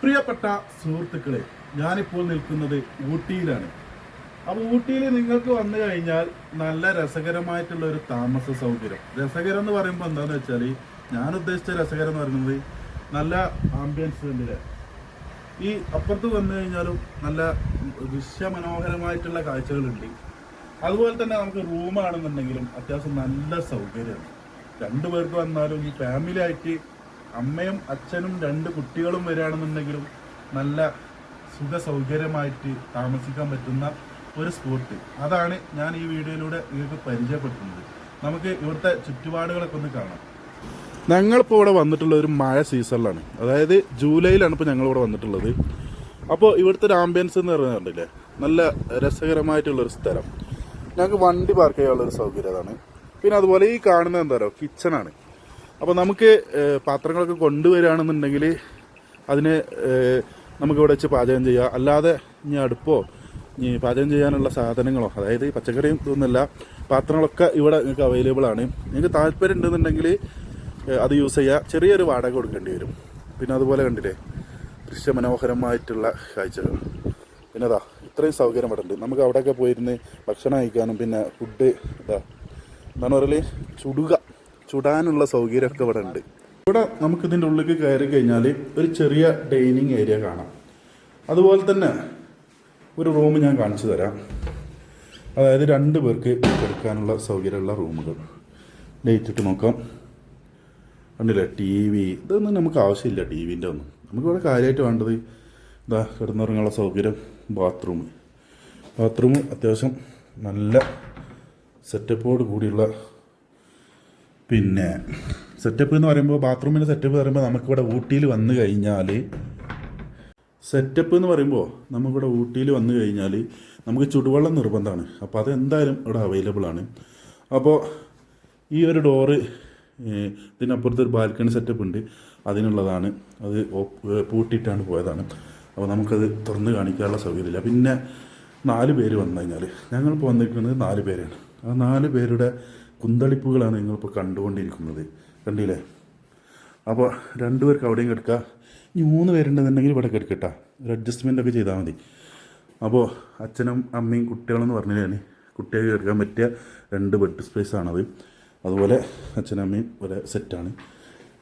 പ്രിയപ്പെട്ട സുഹൃത്തുക്കളെ ഞാനിപ്പോൾ നിൽക്കുന്നത് ഊട്ടിയിലാണ്. അപ്പോൾ ഊട്ടിയിൽ നിങ്ങൾക്ക് വന്നു കഴിഞ്ഞാൽ നല്ല രസകരമായിട്ടുള്ള ഒരു താമസ സൗകര്യം. രസകരം എന്ന് പറയുമ്പോൾ എന്താണെന്ന് വെച്ചാൽ ഞാൻ ഉദ്ദേശിച്ച രസകരം എന്ന് പറയുന്നത് നല്ല ആംബിയൻസ് ഉണ്ട് ഈ അപ്പുറത്ത് വന്നു കഴിഞ്ഞാലും നല്ല ദൃശ്യമനോഹരമായിട്ടുള്ള കാഴ്ചകളുണ്ട്. അതുപോലെ തന്നെ നമുക്ക് റൂമാണെന്നുണ്ടെങ്കിലും അത്യാവശ്യം നല്ല സൗകര്യമാണ്. രണ്ടു പേർക്ക് വന്നാലും ഈ ഫാമിലി ആയിട്ട് അമ്മയും അച്ഛനും രണ്ട് കുട്ടികളും വരികയാണെന്നുണ്ടെങ്കിലും നല്ല സുഖ സൗകര്യമായിട്ട് താമസിക്കാൻ പറ്റുന്ന ഒരു സ്പോട്ട്. അതാണ് ഞാൻ ഈ വീഡിയോയിലൂടെ നിങ്ങൾക്ക് പരിചയപ്പെടുത്തുന്നത്. നമുക്ക് ഇവിടുത്തെ ചുറ്റുപാടുകളൊക്കെ ഒന്ന് കാണാം. ഞങ്ങളിപ്പോൾ ഇവിടെ വന്നിട്ടുള്ള ഒരു മഴ സീസണിലാണ്. അതായത് ജൂലൈയിലാണ് ഇപ്പോൾ ഞങ്ങളിവിടെ വന്നിട്ടുള്ളത്. അപ്പോൾ ഇവിടുത്തെ ഒരു ആംബിയൻസ് എന്ന് പറയുന്നുണ്ടല്ലേ നല്ല രസകരമായിട്ടുള്ളൊരു സ്ഥലം. ഞങ്ങൾക്ക് വണ്ടി പാർക്ക് ചെയ്യാനുള്ളൊരു സൗകര്യം അതാണ്. പിന്നെ അതുപോലെ ഈ കാണുന്നത് എന്താ പറയുക കിച്ചണാണ് അപ്പോൾ നമുക്ക് പാത്രങ്ങളൊക്കെ കൊണ്ടുവരികയാണെന്നുണ്ടെങ്കിൽ അതിന് നമുക്ക് നമുക്കിവിടെ വെച്ച് പാചകം ചെയ്യാം. അല്ലാതെ ഇനി അടുപ്പോ ഇനി പാചകം ചെയ്യാനുള്ള സാധനങ്ങളോ അതായത് ഈ പച്ചക്കറിയും ഇതൊന്നുമല്ല പാത്രങ്ങളൊക്കെ ഇവിടെ നിങ്ങൾക്ക് അവൈലബിൾ ആണ്. നിങ്ങൾക്ക് താല്പര്യം ഉണ്ടെന്നുണ്ടെങ്കിൽ അത് യൂസ് ചെയ്യുക ചെറിയൊരു വാടക കൊടുക്കേണ്ടി വരും. പിന്നെ അതുപോലെ കണ്ടില്ലേ ദൃശ്യമനോഹരമായിട്ടുള്ള കാഴ്ചകൾ. പിന്നെ അതാ ഇത്രയും സൗകര്യം ഇവിടെ ഉണ്ട്. നമുക്ക് അവിടെയൊക്കെ പോയിരുന്ന് ഭക്ഷണം കഴിക്കാനും പിന്നെ ഫുഡ് ഇതാ എന്താണ് പറയൽ ചുടുക. ചുടാനുള്ള സൗകര്യമൊക്കെ ഇവിടെ ഉണ്ട്. ഇവിടെ നമുക്ക് ഇതിന്റെ ഉള്ളിലേക്ക് കയറി കഴിഞ്ഞാൽ ഒരു ചെറിയ ഡൈനിങ് ഏരിയ കാണാം. അതുപോലെ തന്നെ ഒരു റൂം ഞാൻ കാണിച്ചു തരാം. അതായത് രണ്ട് പേർക്ക് എടുക്കാനുള്ള സൗകര്യമുള്ള റൂമുകൾ. ലൈറ്റ് നോക്കാം. കണ്ടില്ല? ടി വി ഇതൊന്നും നമുക്ക് ആവശ്യമില്ല ടി വിന്റെ ഒന്നും. നമുക്കിവിടെ കാര്യമായിട്ട് വേണ്ടത് ഇതാ കിടന്നിറങ്ങാനുള്ള സൗകര്യം ബാത്റൂം ബാത്റൂം അത്യാവശ്യം നല്ല സെറ്റപ്പോട് കൂടിയുള്ള പിന്നെ സെറ്റപ്പ് എന്ന് പറയുമ്പോൾ ബാത്റൂമിന്റെ സെറ്റപ്പ് എന്ന് പറയുമ്പോൾ നമുക്കിവിടെ ഊട്ടിയിൽ വന്നു കഴിഞ്ഞാൽ സെറ്റപ്പ് എന്ന് പറയുമ്പോൾ നമുക്കിവിടെ ഊട്ടിയിൽ വന്നു കഴിഞ്ഞാൽ നമുക്ക് ചുടുവെള്ളം നിർബന്ധമാണ്. അപ്പോൾ അതെന്തായാലും ഇവിടെ അവൈലബിൾ ആണ്. അപ്പോൾ ഈ ഒരു ഡോറ് ഇതിനപ്പുറത്ത് ഒരു ബാൽക്കണി സെറ്റപ്പ് ഉണ്ട്. അതിനുള്ളതാണ്. അത് പൂട്ടിയിട്ടാണ് പോയതാണ്. അപ്പോൾ നമുക്കത് തുറന്ന് കാണിക്കാനുള്ള സൗകര്യമില്ല. പിന്നെ നാല് പേര് വന്നു കഴിഞ്ഞാൽ ഞങ്ങളിപ്പോൾ വന്നിരിക്കുന്നത് നാല് പേരാണ്. ആ നാല് പേരുടെ കുന്തളിപ്പുകളാണ് നിങ്ങളിപ്പോൾ കണ്ടുകൊണ്ടിരിക്കുന്നത്. കണ്ടില്ലേ? അപ്പോൾ രണ്ടുപേർക്ക് അവിടെയും കിടക്കുക ഇനി മൂന്ന് പേരുണ്ടെന്നുണ്ടെങ്കിൽ ഇവിടെ കിടക്കട്ടാ. ഒരു അഡ്ജസ്റ്റ്മെന്റ് ഒക്കെ ചെയ്താൽ മതി. അപ്പോൾ അച്ഛനും അമ്മയും കുട്ടികളെന്ന് പറഞ്ഞാൽ കുട്ടികൾക്ക് കിടക്കാൻ പറ്റിയ രണ്ട് ബെഡ് സ്പേസ് ആണത്. അതുപോലെ അച്ഛനും അമ്മയും ഒരേ സെറ്റാണ്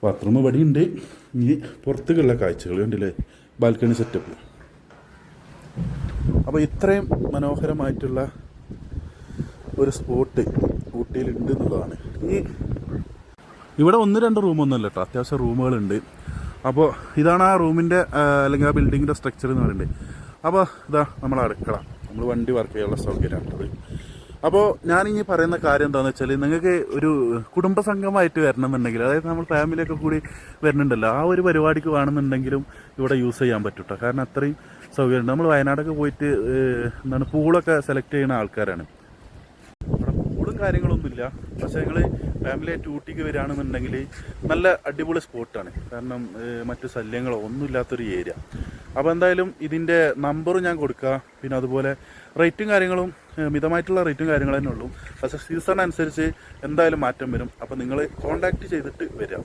ബാത്റൂം വടിയുണ്ട് ഇനി പുറത്തേക്കുള്ള കാഴ്ചകൾ കണ്ടില്ലേ? ബാൽക്കണി സെറ്റപ്പ് അപ്പോൾ ഇത്രയും മനോഹരമായിട്ടുള്ള ഒരു സ്പോട്ട് ഊട്ടിയിലുണ്ട് എന്നുള്ളതാണ് ഈ ഇവിടെ ഒന്ന് രണ്ട് റൂമൊന്നുമല്ല കേട്ടോ അത്യാവശ്യം റൂമുകളുണ്ട്. അപ്പോൾ ഇതാണ് ആ റൂമിന്റെ അല്ലെങ്കിൽ ആ ബിൽഡിങ്ങിന്റെ സ്ട്രക്ചർ എന്ന് പറയുന്നത്. അപ്പോൾ ഇതാ നമ്മൾ അടുക്കള. നമ്മൾ വണ്ടി വർക്ക് ചെയ്യാനുള്ള സൗകര്യമാണത് അപ്പോൾ ഞാനിനി പറയുന്ന കാര്യം എന്താണെന്ന് വെച്ചാൽ നിങ്ങൾക്ക് ഒരു കുടുംബ കുടുംബസംഘമായിട്ട് വരണമെന്നുണ്ടെങ്കിൽ അതായത് നമ്മൾ ഫാമിലിയൊക്കെ കൂടി വരുന്നുണ്ടല്ലോ ആ ഒരു പരിപാടിക്ക് വേണമെന്നുണ്ടെങ്കിലും ഇവിടെ യൂസ് ചെയ്യാൻ പറ്റൂട്ടോ. കാരണം അത്രയും സൗകര്യമുണ്ട്. നമ്മൾ വയനാടൊക്കെ പോയിട്ട് എന്താണ് പൂളൊക്കെ സെലക്ട് ചെയ്യുന്ന ആൾക്കാരാണ്. കാര്യങ്ങളൊന്നുമില്ല. പക്ഷേ നിങ്ങൾ ഫാമിലി ആയിട്ട് ഊട്ടിക്ക് വരികയാണെന്നുണ്ടെങ്കിൽ നല്ല അടിപൊളി സ്പോട്ടാണ് കാരണം മറ്റു ശല്യങ്ങളോ ഒന്നുമില്ലാത്തൊരു ഏരിയ അപ്പോൾ എന്തായാലും ഇതിന്റെ നമ്പറും ഞാൻ കൊടുക്കുക പിന്നെ അതുപോലെ റേറ്റും കാര്യങ്ങളും മിതമായിട്ടുള്ള റേറ്റും കാര്യങ്ങൾ തന്നെ ഉള്ളൂ. പക്ഷേ സീസൺ അനുസരിച്ച് എന്തായാലും മാറ്റം വരും. അപ്പോൾ നിങ്ങൾ കോൺടാക്റ്റ് ചെയ്തിട്ട് വരിക.